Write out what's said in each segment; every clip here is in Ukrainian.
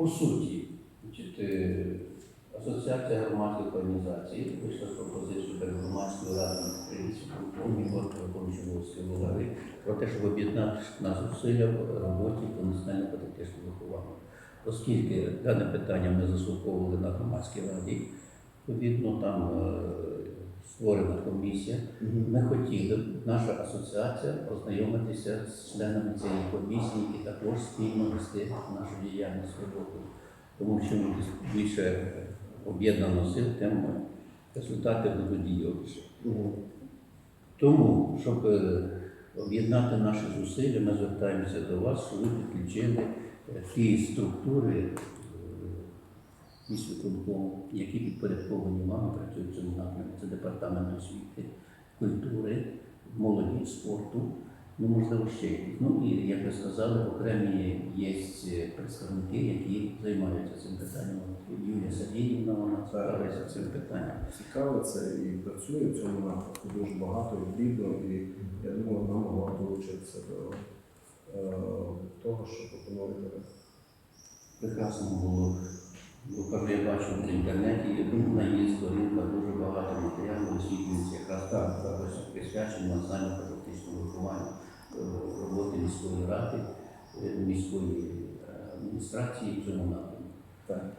По суті, е, Асоціація громадських організацій вийшла з пропозицією перед громадською радою виконуючого голови про те, щоб об'єднати нас зусилля в роботі по національно-патріотичному вихованню. Оскільки дане питання ми заслуховували на громадській раді, відповідно там е, створена комісія. Ми хотіли, наша асоціація, ознайомитися з членами цієї комісії і також спільно вести нашу діяльність роботу. Тому що більше об'єднано сил, тим результати будуть дієвіші. Тому, щоб е, об'єднати наші зусилля, ми звертаємося до вас, щоб ви підключили е, ті структури е, міськвиконкому, які підпорядковані вам працюють в цьому напрямку. Це департамент освіти, культури, молоді, спорту, ну можливо ще якісь. Ну і як ви сказали, окремі є представники, які займаються цим питанням. Юлія Сергіївна, вона цікавиться цим питанням. Цікавиться і працює в цьому напрямку дуже багато і плідно, і я думаю, вона могла долучитися до е, того, що пропонуєте ви. Прекрасно було. Бо я бачу в інтернеті, на її сторінках дуже багато матеріалів освітлюється якраз так, також присвячено національно-патріотичному вихованню е, роботи міської ради, е, міської е, адміністрації в цьому напрямку.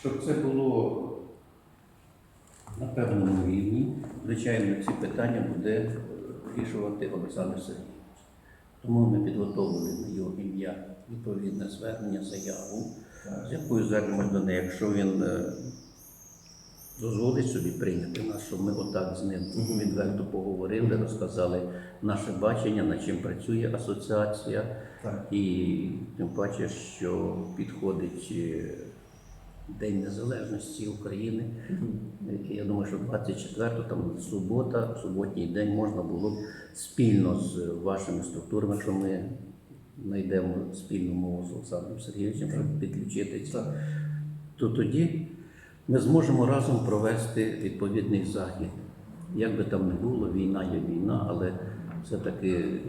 Щоб це було на певному рівні, звичайно, ці питання буде вирішувати Олександр Сергійович. Тому ми підготовили на його ім'я відповідне звернення, заяву, з якою звернемось до неї, якщо він е, дозволить собі прийняти нас, щоб ми отак з ним відверто поговорили, розказали наше бачення, над чим працює асоціація. Так. І тим паче, що підходить е, День Незалежності України. Я думаю, що 24 там субота, суботній день можна було б спільно з вашими структурами, якщо ми знайдемо спільну мову з Олександром Сергійовичем, щоб підключити ці, Так. то тоді ми зможемо разом провести відповідний захід. Як би там не було, війна є війна, але все-таки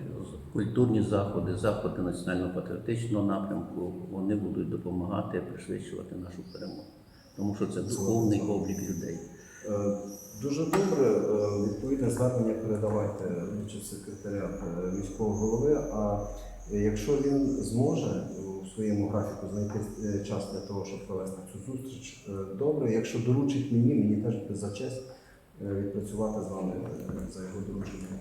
культурні заходи, заходи національно-патріотичного напрямку, вони будуть допомагати пришвидшувати нашу перемогу. Тому що це духовний облік людей. Е, Дуже добре. Е, Відповідне звернення передавайте е, міського голови. А якщо він зможе у своєму графіку знайти е, час для того, щоб провести цю зустріч, е, добре. Якщо доручить мені, мені теж буде за честь е, відпрацювати з вами е, за його дорученням.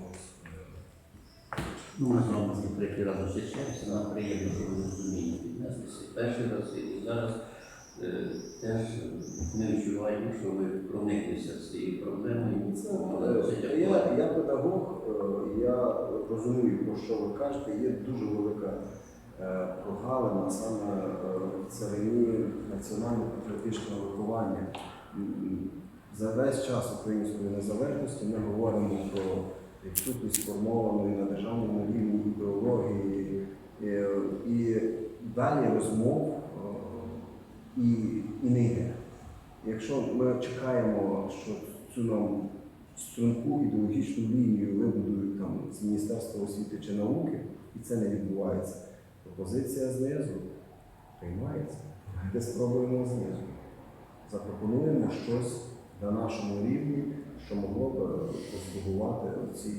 Ну, ми з вами третій раз зустрічаємося, нам приємно, що ви розуміння піднеслися. Перший раз і зараз е, теж ми відчуваємо, що ви прониклися з цією проблемою. Це, Але це е, я, я педагог, е, я розумію, про що ви кажете. Є дуже велика е, прогалина саме е, в царині національно-патріотичного виховання. За весь час української незалежності ми говоримо про відсутність сформованої на державному рівні ідеології е, і далі розмов е, і, і не йде. Якщо ми чекаємо, що цю нам струнку ідеологічну лінію вибудують там з Міністерства освіти чи науки, і це не відбувається. Пропозиція знизу приймається. Давайте спробуємо знизу. Запропонуємо щось на нашому рівні, що могло б послугувати ці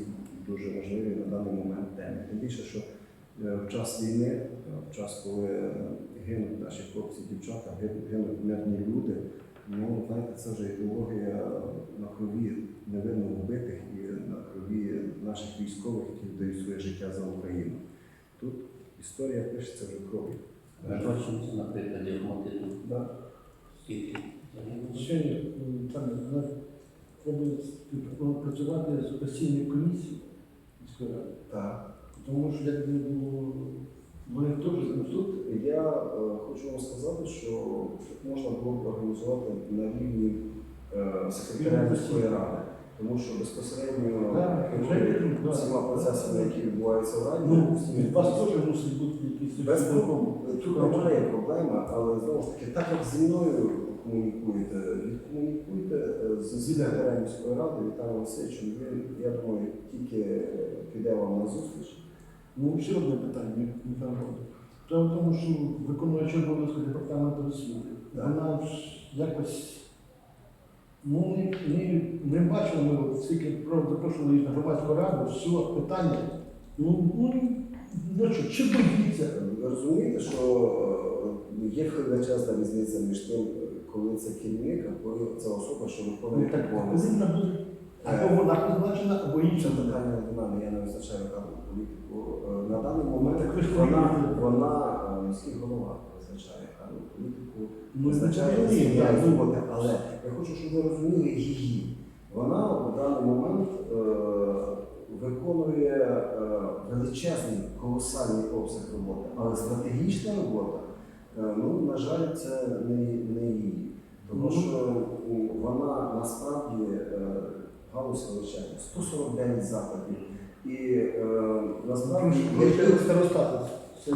дуже важливі на даний момент теми. Тим більше, що е, в час війни, е, в час, коли е, гинуть наші хлопці, дівчата, гинуть мирні люди, ну знаєте, це вже ідеологія на крові невинно вбитих і на крові наших військових, які дають своє життя за Україну. Тут історія пишеться вже кров'ю. Ми бачимо це на прикладі мотиву. Да. Скільки? Ще є, треба працювати з постійною комісією міської ради. Так. Тому що як не було, ну, тут Я е, хочу вам сказати, що тут можна було б організувати на рівні е, секретаря міської ради, тому що безпосередньо Да, керує да. всіма процесами, які відбуваються в раді, ну, від вас теж мусить бути якісь без проблем. Тут немає проблеми, але знову ж таки, так як зі мною комунікуєте, відкомунікуйте е, з секретарем міської ради Віталієм Васильовичем. Він, я думаю, тільки піде вам на зустріч. Ну, ще одне питання, Михайло. Справа в тому, що виконуючи обов'язки департаменту освіти, вона ж якось ну, не, не, не бачила ми, скільки про- запрошували її на громадську раду, що питання, ну, ну, ну що, чи боїться? Ви розумієте, що е, є величезна різниця між тим, коли це керівник, а коли це особа, що Ну, так коли вона буде вона призначена, або інша питання. до мене, я не визначаю кадрову політику. Е, На даний момент вона, вона е, міський голова визначає кадрову політику, визначає роботи. Але я хочу, щоб ви розуміли її. Вона в даний момент е, виконує величезний колосальний обсяг роботи, але стратегічна робота, ну, на жаль, це не, не її. Тому Ну, що вона насправді галузь величезна, 149 закладів. І е, насправді Ви старостати. Це,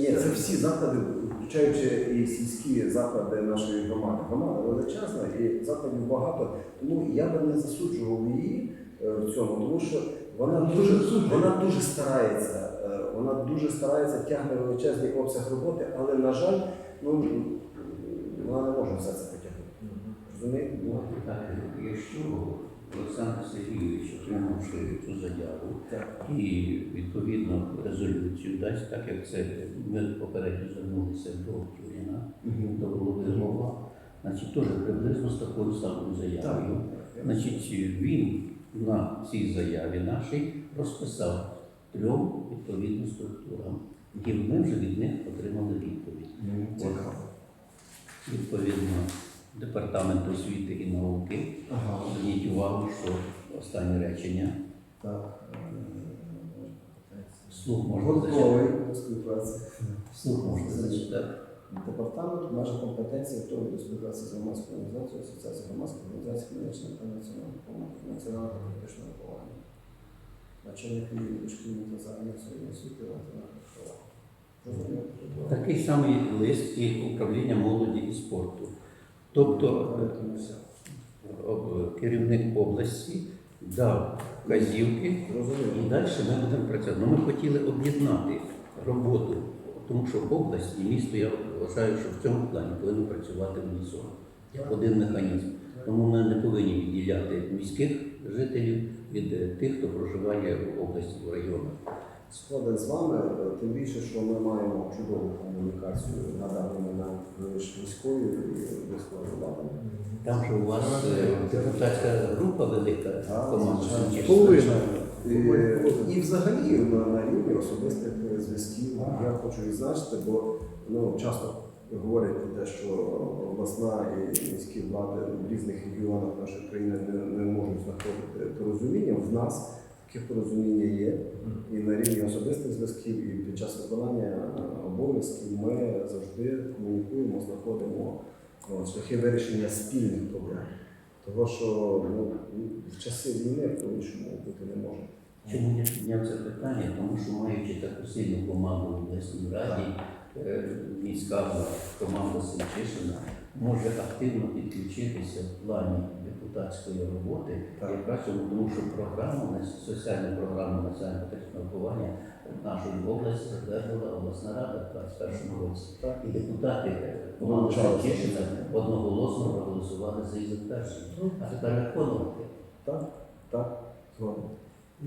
ні, це всі заклади, включаючи і сільські заклади нашої громади. Громада величезна і закладів багато. Тому я би не засуджував її е, в цьому, тому що вона Ну, дуже, вона дуже старається. е, Вона дуже старається, тягне величезний обсяг роботи, але, на жаль, ну, вона не може все це потягнути. Розумієте? Ну, так, якщо Олександр Сергійович отримавши цю заяву і відповідно резолюцію дасть, так як це ми попередньо звернулися до Тюріна, до голови МОВА, значить теж приблизно з такою самою заявою. Значить, він на цій заяві нашій розписав трьом відповідним структурам, і ми вже від них отримали відповідь. Цікаво. Відповідно, департамент освіти і науки. Ага. Зверніть увагу, що останнє речення Так. вслух можна зачитати. Співпраці. Вслух можна зачитати. Департамент межа компетенції готовий до співпраці з громадською організацією, асоціацією громадських організацій медичної та національної допомоги, національного політичного виховання. Начальник відділу дошкільної та загальної середньої освіти Валентина. Такий самий лист і управління молоді і спорту. Тобто е, керівник області дав вказівки, і далі ми будемо працювати. Ну, ми хотіли об'єднати роботу, тому що область і місто, я вважаю, що в цьому плані повинні працювати в як один механізм. Тому ми не повинні відділяти міських жителів від е, тих, хто проживає в області, в районах. Згоден з вами, тим більше, що ми маємо чудову комунікацію на даний момент між міською і міською владою. Там же у вас е, депутатська група велика, команда звичайно. Половина. І, і взагалі на, на рівні особистих зв'язків я хочу відзначити, бо ну, часто говорять про те, що обласна і міські влади в різних регіонах нашої країни не, не можуть знаходити порозуміння. В нас таке порозуміння є. І на рівні особистих зв'язків, і під час виконання е, обов'язків ми завжди комунікуємо, знаходимо от, шляхи вирішення спільних проблем. Того, що ну, в часи війни по-іншому бути не може. Чому я підняв це питання? Тому що маючи таку сильну команду в обласній раді, е, міська команда Сумчишина може активно підключитися в плані депутатської роботи, Так. якраз тому, тому що програму соціальну програму національного виховання нашої області затвердила обласна рада в 2021 році. І депутати. Сумчишина одноголосно проголосували за її затвердження. А тепер виконувати. Так, так, згодом. І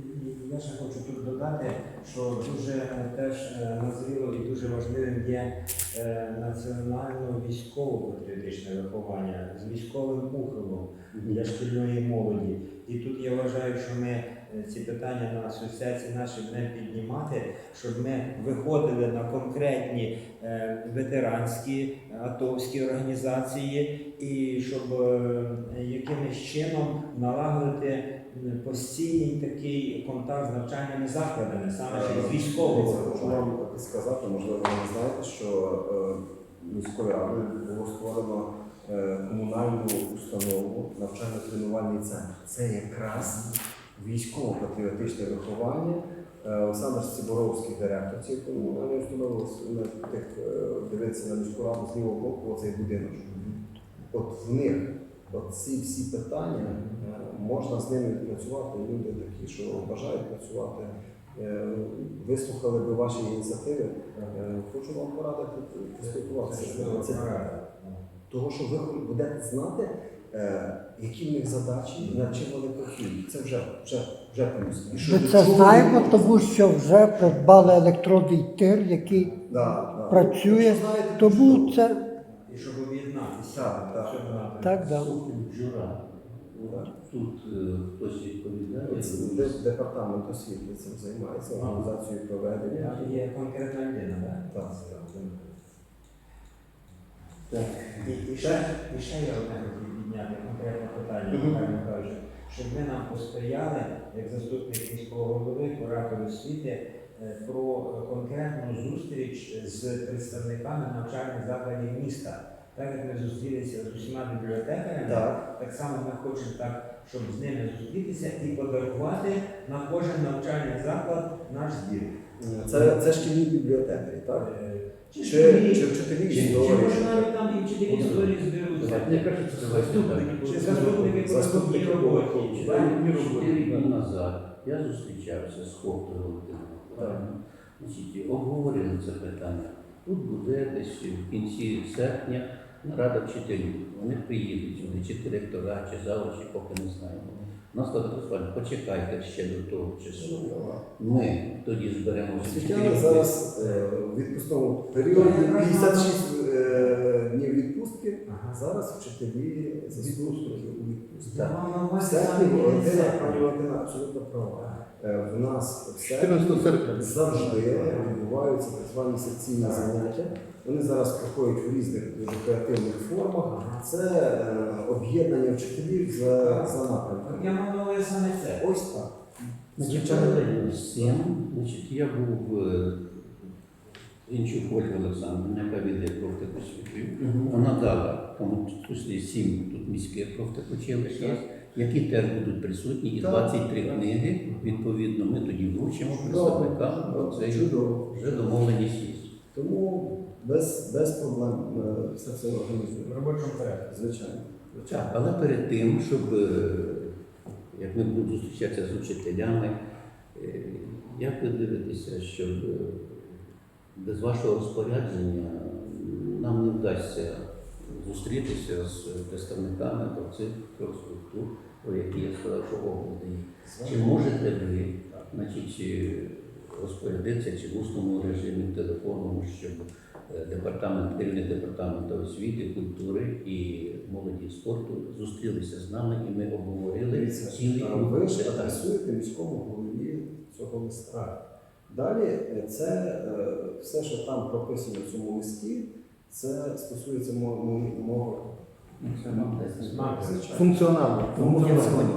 Я ще хочу тут додати, що дуже е, теж е, назріло і дуже важливим є е, національно-військово-патріотичне виховання з військовим ухилом для шкільної молоді. І тут я вважаю, що ми ці питання на асоціації наші будемо піднімати, щоб ми виходили на конкретні е, ветеранські атовські організації, і щоб е, якимось чином налагодити постійний такий контакт з навчальними закладами, саме через військового Хочу вам сказати, можливо, ви не знаєте, що е, міською радою було створено е, комунальну установу навчально-тренувальний центр. Це якраз військово-патріотичне виховання. Е, Олександр Циборовський, директор цієї на тих е, дивиться на міську раду з лівого боку, оцей будинок. От в них от ці всі питання е, можна з ними працювати. Люди такі, що бажають працювати, вислухали би ваші ініціативи. Хочу вам порадити поспілкуватися. Це того, що ви будете знати, які в них задачі, над чим вони працюють. Це вже вже вже плюс. Ми це знаємо, тому що вже придбали електронний тир, який Да, да. працює, тому що- це І щоб об'єднатися. Так, так. щоб так, да. Супер, Тут е, хтось відповідає. Департамент освіти цим займається, організацією проведення. Є- Є конкретна людина, так? Так. Так. І, і, ще, і ще я одне підняти конкретне питання. Михайло Михайлович, щоб ви нам посприяли, як заступник міського голови, куратор освіти, е, про конкретну зустріч з представниками навчальних закладів міста. Так як ми зустрілися з усіма бібліотекарями, Так. так само ми хочемо так, щоб з ними зустрітися і подарувати на кожен навчальний заклад наш збір. Це, це шкільні бібліотеки, так? Е, Чи, вчителі, чи вчителі чи, чи історії? може навіть там і вчителі історії зберуться. Давайте, це. Чи чи Так. так? Чотири дні назад я зустрічався з Миколаївною. Значить, обговорили це питання. Тут буде десь в кінці серпня нарада вчителів. Вони приїдуть вони чи директора, чи завучі, поки не знаємо. Нас сказали, почекайте ще до того часу. Ми тоді зберемо Світяни зараз е, в відпускному періоді 56 е, днів відпустки. Ага. Зараз вчителі заступники у відпустці. Так. Мама, мама, В серпні саме Валентина, кінця. пані Валентина абсолютно права. Е, В нас в 14 серпні серпня. завжди відбуваються так звані секційні заняття. Вони зараз проходять у різних дуже креативних формах. Це е, об'єднання вчителів за, за напрямками. Я мав на увазі саме це. Ось так. Звичайно. паралельно значить, я був е, Інчук Ольга Олександрівна, яка веде профтехосвітою. Вона дала, в тому числі сім тут міських профтехучилищ є, які теж будуть присутні, і 23 книги. Відповідно, ми тоді вручимо представникам про це Чудово. вже домовленість є. Тому без, без проблем е, все це В організуємо. робочому порядку. Звичайно. Так, але перед тим, щоб е, як ми будемо зустрічатися з учителями, е, як ви дивитеся, щоб без вашого розпорядження нам не вдасться зустрітися з представниками цих трьох структур, про які я сказав, що огляди. Чи можете ви, значить, е, розпорядитися чи в усному режимі, в телефонному, щоб е, департамент, керівник департаменту освіти, культури і молоді спорту зустрілися з нами і ми обговорили Дивіться, цілий ви ж адресуєте міському голові цього листа. Далі е, це е, все, що там прописано в цьому листі, це стосується мо- мо- мого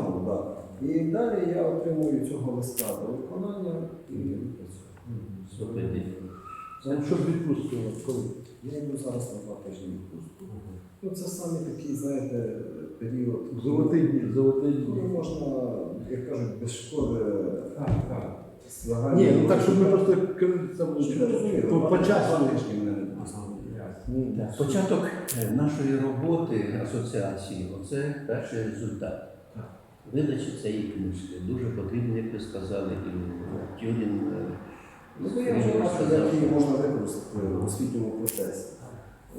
Ну, да. І далі я отримую цього листа до виконання і відпрацюю. Ну, Що відпустку? Коли? Я йду зараз на два тижні відпустку. Ну, це саме такий, знаєте, період. Золотий дні, золотий дні. можна, як кажуть, без шкоди Так, так. Ні, ну так, щоб ми просто це розуміли, по, часу. два тижні мене не. Ну, Початок е, нашої роботи асоціації це перший результат. Видачі цієї книжки. Дуже потрібно, як ви сказали, і Тюрін е, Ну, то я вже бачу, як її можна використати в освітньому процесі.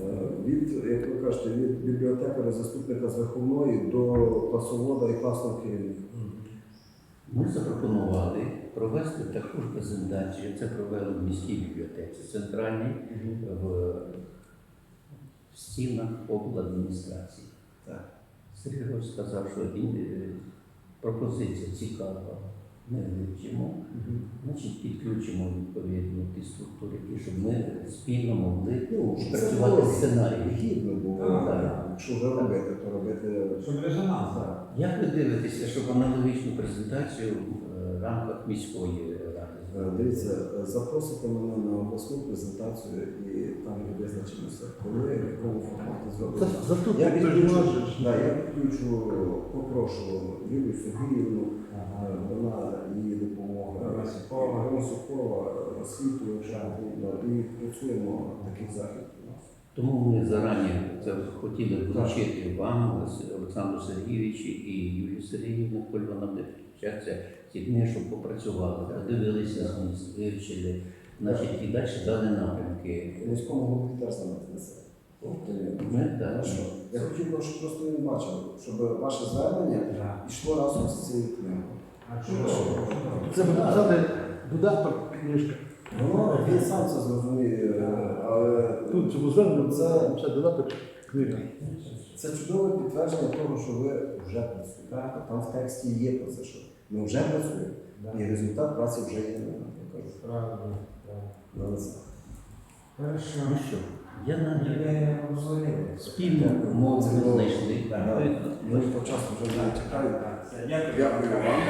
Е, Від, як ви кажете, від бібліотекаря, заступника з виховної до класовода і класного керівника. Ми запропонували провести таку ж презентацію. Це провели в міській бібліотеці центральній в, в стінах обладміністрації. Так. Сергій сказав, що він, е, пропозиція цікава. Ми вивчимо, значить підключимо відповідно ті структури, і щоб ми спільно могли Ну, працювати було сценарії. Гідно було, Так. якщо вже робити, то робити. Щоб резонанс. Як ви дивитеся, щоб аналогічну презентацію е, в рамках міської Дивіться, е, запросите мене на обласну презентацію і там і визначимося, коли, в якому форматі зробити. Я да, підключу, попрошу Юлію Сергіївну, е, вона її допомога. Ромасюкова, освіту, якщо потрібно, і працюємо таких заходів у нас. Тому ми зарані це хотіли вручити вам, Олександру Сергійовичу і Юлію Сергіївну, коли вона буде вчаться ці книги, щоб попрацювали, подивилися зміст, вивчили, значить, і далі далі напрямки. Теж на це. Ми, так, Хорошо. Я хотів би, щоб просто він бачив, щоб ваше звернення йшло разом з цією книгою. А що? Це буде писати додаток книжка. Ну, він сам це зрозуміє, але Тут цьому зверненню Це- це додаток книга. це чудове підтвердження того, що ви вже працюєте. Там в тексті є про це, що ми вже працюємо, і результат праці вже є. ну, Я кажу, Правда, правда. на. Хорошо. Ну що, я навіть Ми спільну мову не знайшли. Ми по часу вже не чекаємо. Дякую. Вам.